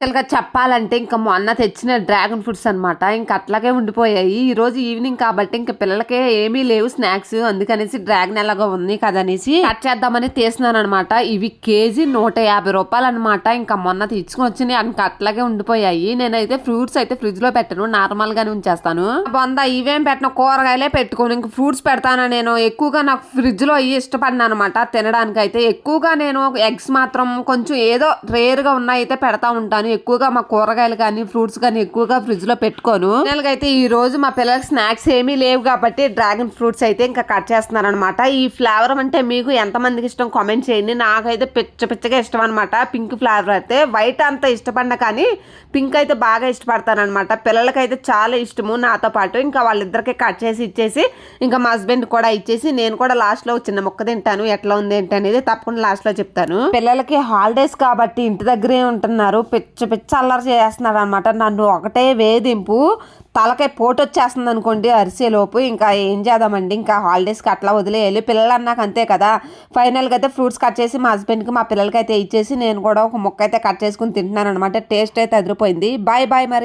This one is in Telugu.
యాక్చువల్గా చెప్పాలంటే ఇంకా మొన్న తెచ్చిన డ్రాగన్ ఫ్రూట్స్ అన్నమాట. ఇంకా అట్లాగే ఉండిపోయాయి. ఈరోజు ఈవినింగ్ కాబట్టి ఇంకా పిల్లలకే ఏమీ లేవు స్నాక్స్. అందుకనేసి డ్రాగన్ ఎలాగో ఉంది కదనేసి కట్ చేద్దామని తీస్తున్నాను అనమాట ఇవి కేజీ నూట యాభై రూపాయలు అనమాట ఇంకా మొన్న తీసుకుని వచ్చినాయి. ఇంకా అట్లాగే ఉండిపోయాయి. నేనైతే ఫ్రూట్స్ అయితే ఫ్రిడ్జ్లో పెట్టను. నార్మల్ గానే ఉంచేస్తాను బొంద ఇవేం పెట్టిన. కూరగాయలే పెట్టుకోను ఇంకా ఫ్రూట్స్ పెడతాను. నేను ఎక్కువగా నాకు ఫ్రిడ్జ్లో ఇష్టపడినా అనమాట తినడానికి అయితే ఎక్కువగా నేను ఎగ్స్ మాత్రం కొంచెం ఏదో రేర్గా ఉన్నాయి అయితే పెడతా ఉంటాను. ఎక్కువగా మా కూరగాయలు కానీ ఫ్రూట్స్ కానీ ఎక్కువగా ఫ్రిడ్జ్లో పెట్టుకోను. అయితే ఈ రోజు మా పిల్లలకి స్నాక్స్ ఏమీ లేవు కాబట్టి డ్రాగన్ ఫ్రూట్స్ అయితే ఇంకా కట్ చేస్తున్నారు అనమాట ఈ ఫ్లేవర్ అంటే మీకు ఎంతమందికి ఇష్టం కామెంట్ చేయండి. నాకైతే పిచ్చ పిచ్చగా ఇష్టం అనమాట పింక్ ఫ్లేవర్ అయితే వైట్ అంత ఇష్టపడిన కానీ పింక్ అయితే బాగా ఇష్టపడతాను అనమాట పిల్లలకైతే చాలా ఇష్టము నాతో పాటు. ఇంకా వాళ్ళిద్దరికి కట్ చేసి ఇచ్చేసి ఇంకా మా హస్బెండ్ కూడా ఇచ్చేసి నేను కూడా లాస్ట్లో చిన్న మొక్క తింటాను. ఎట్లా ఉంది ఏంటి అనేది తప్పకుండా లాస్ట్లో చెప్తాను. పిల్లలకి హాలిడేస్ కాబట్టి ఇంటి దగ్గరే ఉంటున్నారు. పిచ్చ పిచ్చ అల్లరి చేస్తున్నాడు అనమాట నన్ను ఒకటే వేధింపు తలకాయ పోటు వచ్చేస్తుంది అనుకోండి అరిసేలోపు. ఇంకా ఏం చేద్దామండి? ఇంకా హాలిడేస్కి అట్లా వదిలేయాలి. పిల్లలు అన్నాక అంతే కదా. ఫైనల్గా అయితే ఫ్రూట్స్ కట్ చేసి మా హస్బెండ్కి మా పిల్లలకి అయితే ఇచ్చేసి నేను కూడా ఒక ముక్క అయితే కట్ చేసుకుని తింటున్నాను అనమాట టేస్ట్ అయితే అదిరిపోయింది. బాయ్ బాయ్ మరి.